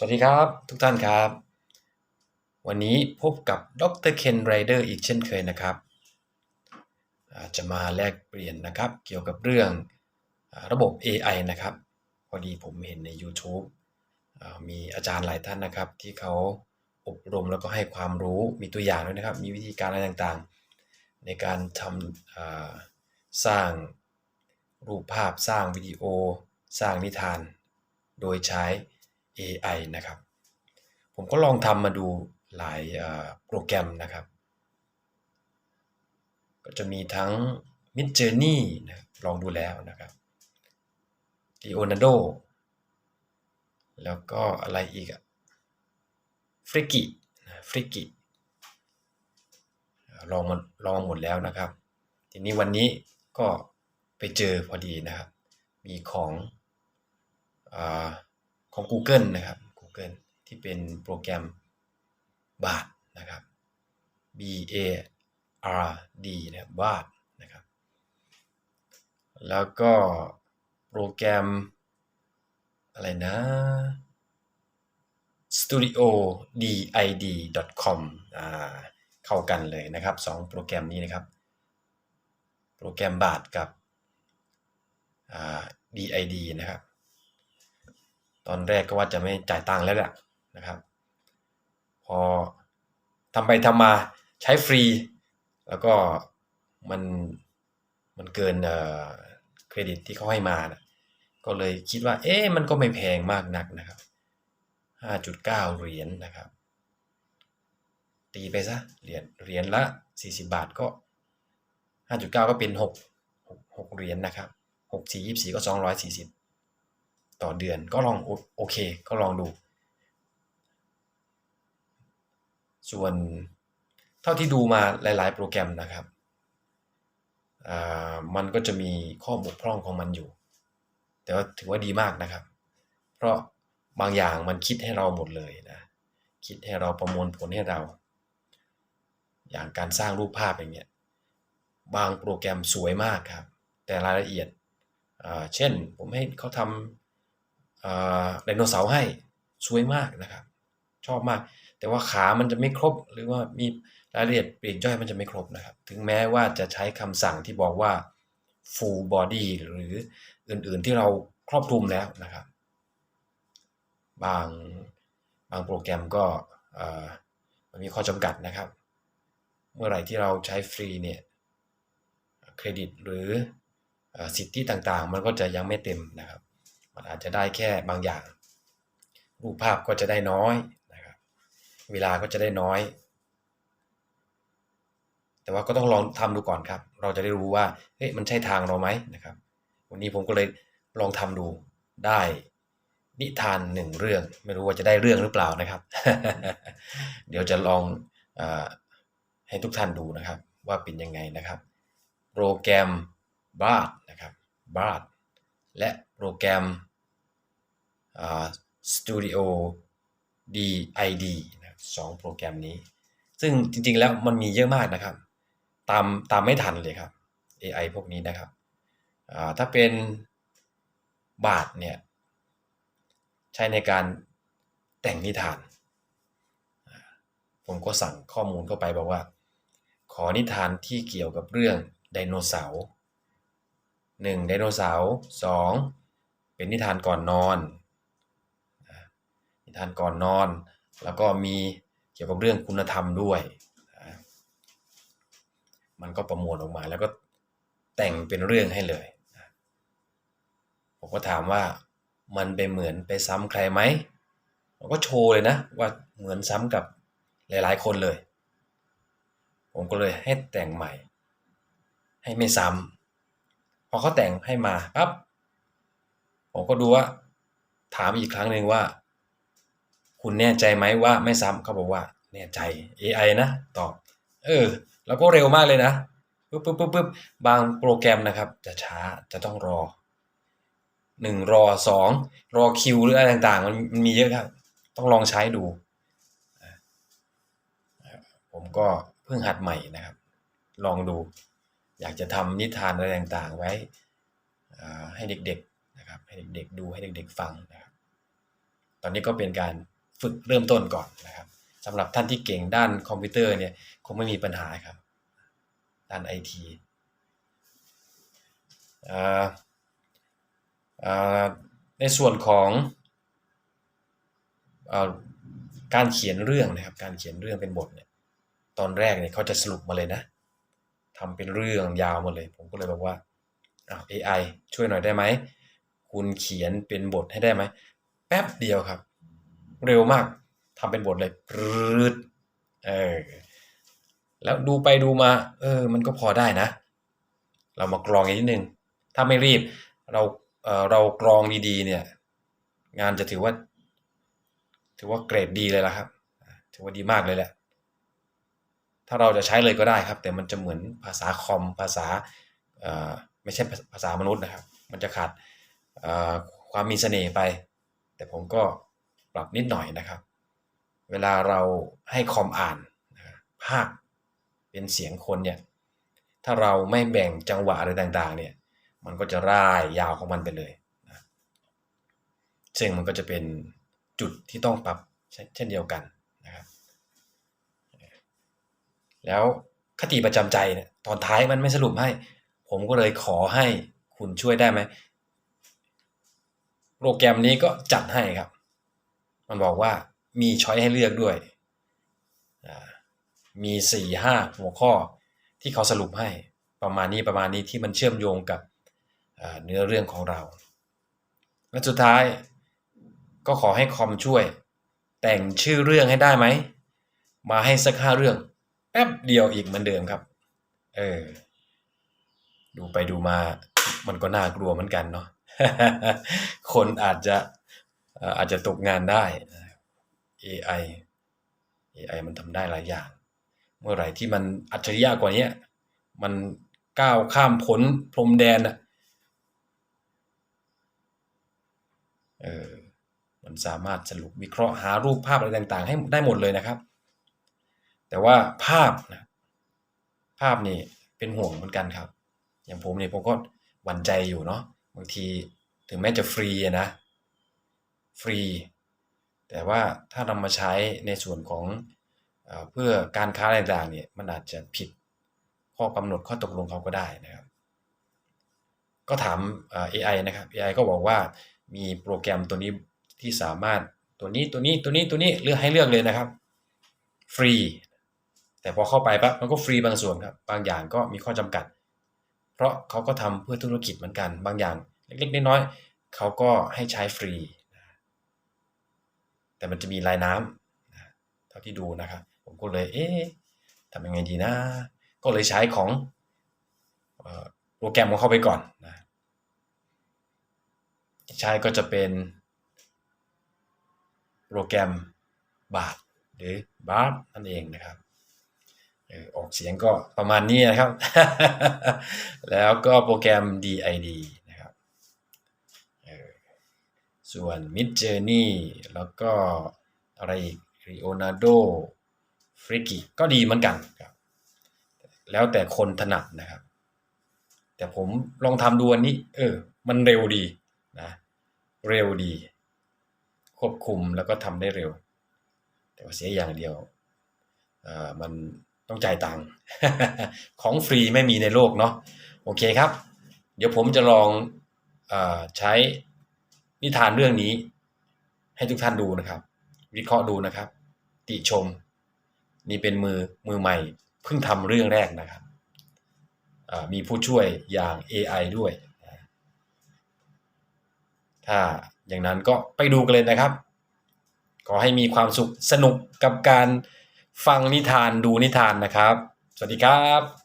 สวัสดีครับทุกท่านครับ วันนี้พบกับดรเคนไรเดอร์อีกเช่นเคยนะครับ จะมาแลกเปลี่ยนนะครับ เกี่ยวกับเรื่องระบบ AI นะครับ พอดีผมเห็นใน YouTube มีอาจารย์หลายท่านนะครับ ที่เขาอบรมแล้วก็ให้ความรู้มีตัวอย่างด้วยนะครับ มีวิธีการอะไรต่างๆ ในการทำสร้างรูปภาพสร้างวิดีโอ สร้างนิทาน โดยใช้ AI นะครับ ผมก็ลองทำมาดูหลายโปรแกรมนะครับ ก็จะมีทั้ง Mid Journey นะลองดูแล้วนะครับ Leonardo แล้วก็อะไรอีกอะฟริกิฟริกิลองมันลองหมดแล้วนะครับ ทีนี้วันนี้ก็ไปเจอพอดีนะครับ มีของอ่า ของ Google นะครับ Google ที่เป็นโปรแกรมบา t นะครับ B A R D นะครับบา t นะครับ แล้วก็โปรแกรมอะไรนะ studio did com อ่าเข้ากันเลยนะครับสองโปรแกรมนี้นะครับ โปรแกรมบา t กับอ่า did นะครับ ตอนแรกก็ว่าจะไม่จ่ายตังค์แล้วแหละนะครับ พอทำไปทำมาใช้ฟรี แล้วก็มันมันเกินเครดิตที่เขาให้มานะก็เลยคิดว่า เอ๊ะมันก็ไม่แพงมากนักนะครับ 5.9 เหรียญนะครับ ตีไปซะเหรียญเหรียญละ 40 บาทก็ 5.9 ก็เป็น 6 6เหรียญนะครับ 6 4 24 ก็ 240 ต่อเดือน ก็ลองโอเค ก็ลองดู ส่วนเท่าที่ดูมาหลาย ๆ โปรแกรมนะครับอ่ามันก็จะมีข้อบกพร่องของมันอยู่ แต่ว่าถือว่าดีมากนะครับ เพราะบางอย่างมันคิดให้เราหมดเลยนะ คิดให้เราประมวลผลให้เรา อย่างการสร้างรูปภาพอย่างเงี้ย บางโปรแกรมสวยมากครับ แต่รายละเอียดอ่าเช่นผมให้เขาทำ ไดโนเสาร์ให้สวยมากนะครับ ชอบมาก แต่ว่าขามันจะไม่ครบ หรือว่ามีรายละเอียดปลีกย่อยมันจะไม่ครบนะครับ ถึงแม้ว่าจะใช้คำสั่งที่บอกว่า full body หรืออื่นๆที่เราครอบคลุมแล้วนะครับ บางบางโปรแกรมก็เอ่อมันมีข้อจำกัดนะครับ เมื่อไหร่ที่เราใช้ฟรีเนี่ยเครดิตหรืออ่อสิทธิต่างๆ มันก็จะยังไม่เต็มนะครับ มันอาจจะได้แค่บางอย่าง รูปภาพก็จะได้น้อยนะครับ เวลาก็จะได้น้อย แต่ว่าก็ต้องลองทำดูก่อนครับ เราจะได้รู้ว่าเฮ้ยมันใช่ทางเราไหมนะครับ วันนี้ผมก็เลยลองทำดูได้นิทานหนึ่งเรื่อง ไม่รู้ว่าจะได้เรื่องหรือเปล่านะครับ เดี๋ยวจะลองอให้ทุกท่านดูนะครับ ว่าเป็นยังไงนะครับโปรแกรม BART นะครับ BART และโปรแกรม Studio DID นะสองโปรแกรมนี้ ซึ่งจริงๆแล้วมันมีเยอะมากนะครับ ตามตามไม่ทันเลยครับ AI พวกนี้นะครับอ่าถ้าเป็นบาทเนี่ยใช้ในการแต่งนิทาน ผมก็สั่งข้อมูลเข้าไปบอกว่า ขอนิทานที่เกี่ยวกับเรื่องไดโนเสาร์หนึ่งไดโนเสาร์สองเป็นนิทานก่อนนอน นิทานก่อนนอน แล้วก็มีเกี่ยวกับเรื่องคุณธรรมด้วยอ่ามันก็ประมวลออกมาแล้วก็แต่งเป็นเรื่องให้เลยนะผมก็ถามว่ามันไปเหมือนไปซ้ำใครไหมผมก็โชว์เลยนะ ว่าเหมือนซ้ำกับหลาย ๆ คนเลย ผมก็เลยให้แต่งใหม่ ให้ไม่ซ้ำพอเขาแต่งให้มาปั๊บผมก็ดูว่าถามอีกครั้งหนึ่งว่า คุณแน่ใจไหมว่าไม่ซ้ำเขาบอกว่าแน่ใจ AI นะ ตอบ เออ แล้วก็เร็วมากเลยนะปึ๊บปึ๊บปึ๊บปึ๊บบางโปรแกรมนะครับ จะช้าจะต้องรอหนึ่งรอสองรอคิวหรืออะไรต่างๆ มันมีเยอะครับ ต้องลองใช้ดู ผมก็เพิ่งหัดใหม่นะครับ ลองดู อยากจะทำนิทานอะไรต่างๆ ไว้อ่าให้เด็กๆนะครับ ให้เด็กๆดูให้เด็กๆฟังนะครับ ตอนนี้ก็เป็นการ ฝึกเริ่มต้นก่อนนะครับสำหรับท่านที่เก่งด้านคอมพิวเตอร์เนี่ยคงไม่มีปัญหาครับ ด้านไอทีในส่วนของอการเขียนเรื่องนะครับ การเขียนเรื่องเป็นบทเนี่ยตอนแรกเนี่ยเขาจะสรุปมาเลยนะทำเป็นเรื่องยาวหมดเลย ผมก็เลยบอกว่าอ้าว AI ช่วยหน่อยได้ไหม คุณเขียนเป็นบทให้ได้ไหม แป๊บเดียวครับ เร็วมากทำเป็นบทเลยรืดเออแล้วดูไปดูมา เออ มันก็พอได้นะ เรามากรองอีกนิดนึง ถ้าไม่รีบ เราเออเรากรองดีๆเนี่ย งานจะถือว่า ถือว่าเกรดดีเลยละครับ ถือว่าดีมากเลยแหละ ถ้าเราจะใช้เลยก็ได้ครับ แต่มันจะเหมือนภาษาคอมภาษาเออไม่ใช่ภาษามนุษย์นะครับ มันจะขาดความมีเสน่ห์ไป แต่ผมก็ ปรับนิดหน่อยนะครับ เวลาเราให้คอมอ่านภาพเป็นเสียงคนเนี่ยถ้าเราไม่แบ่งจังหวะอะไรต่างๆเนี่ยมันก็จะร่ายยาวของมันไปเลยนะซึ่งมันก็จะเป็นจุดที่ต้องปรับเช่นเดียวกันนะครับ แล้วคติประจำใจเนี่ยตอนท้ายมันไม่สรุปให้ ผมก็เลยขอให้คุณช่วยได้ไหมโปรแกรมนี้ก็จัดให้ครับ มันบอกว่ามีช้อยให้เลือกด้วย มีสี่ห้าหัวข้อที่เขาสรุปให้ประมาณนี้ประมาณนี้ที่มันเชื่อมโยงกับเนื้อเรื่องของเรา และสุดท้ายก็ขอให้คอมช่วย แต่งชื่อเรื่องให้ได้ไหม มาให้สักห้าเรื่อง แป๊บเดียวอีกเหมือนเดิมครับ เออ ดูไปดูมา มันก็น่ากลัวเหมือนกันเนาะคนอาจจะ อาจจะตกงานได้ AI AI มันทำได้หลายอย่าง เมื่อไหร่ที่มันอัจฉริยะกว่านี้มันก้าวข้ามพ้นพรมแดนอะเออมันสามารถสรุปวิเคราะห์หารูปภาพอะไรต่าง ๆ ให้ได้หมดเลยนะครับ แต่ว่าภาพนะภาพนี่เป็นห่วงเหมือนกันครับ อย่างผมเนี่ยผมก็หวั่นใจอยู่เนาะบางทีถึงแม้จะฟรีนะ ฟรี แต่ว่าถ้านำมาใช้ในส่วนของเพื่อการค้าต่างๆเนี่ยมันอาจจะผิดข้อกำหนดข้อตกลงเขาก็ได้นะครับ ก็ถาม AI นะครับ AI ก็บอกว่ามีโปรแกรมตัวนี้ที่สามารถตัวนี้ตัวนี้ตัวนี้ตัวนี้เลือกให้เลือกเลยนะครับ ฟรี แต่พอเข้าไปปั๊บมันก็ฟรีบางส่วนครับ บางอย่างก็มีข้อจำกัด เพราะเขาก็ทำเพื่อธุรกิจเหมือนกัน บางอย่างเล็กๆน้อยๆเขาก็ให้ใช้ฟรี แต่มันจะมีลายน้ำเท่าที่ดูนะครับ ผมก็เลย เอ๊ะทำยังไงดีนะ ก็เลยใช้ของโปรแกรมของเขาไปก่อนนะใช้ก็จะเป็นโปรแกรมบาทหรือบาทนั่นเองนะครับออกเสียงก็ประมาณนี้นะครับ แล้วก็โปรแกรม DID ส่วน Mid Journey แล้วก็อะไรอีก Leonardo f r i k i ก็ดีเหมือนกันครับ แล้วแต่คนถนัดนะครับ แต่ผมลองทำดูอันนี้ เออ มันเร็วดีนะ เร็วดี ควบคุมแล้วก็ทำได้เร็ว แต่ว่าเสียอย่างเดียวเอ่อมันต้องจ่ายตังค์ของฟรีไม่มีในโลกเนาะโอเคครับ เดี๋ยวผมจะลองอใช้ นิทานเรื่องนี้ ให้ทุกท่านดูนะครับ วิเคราะห์ดูนะครับ ติชม นี่เป็นมือมือใหม่เพิ่งทำเรื่องแรกนะครับมีผู้ช่วยอย่าง AI ด้วย ถ้าอย่างนั้นก็ไปดูกันเลยนะครับ ขอให้มีความสุขสนุกกับการฟังนิทานดูนิทานนะครับ สวัสดีครับ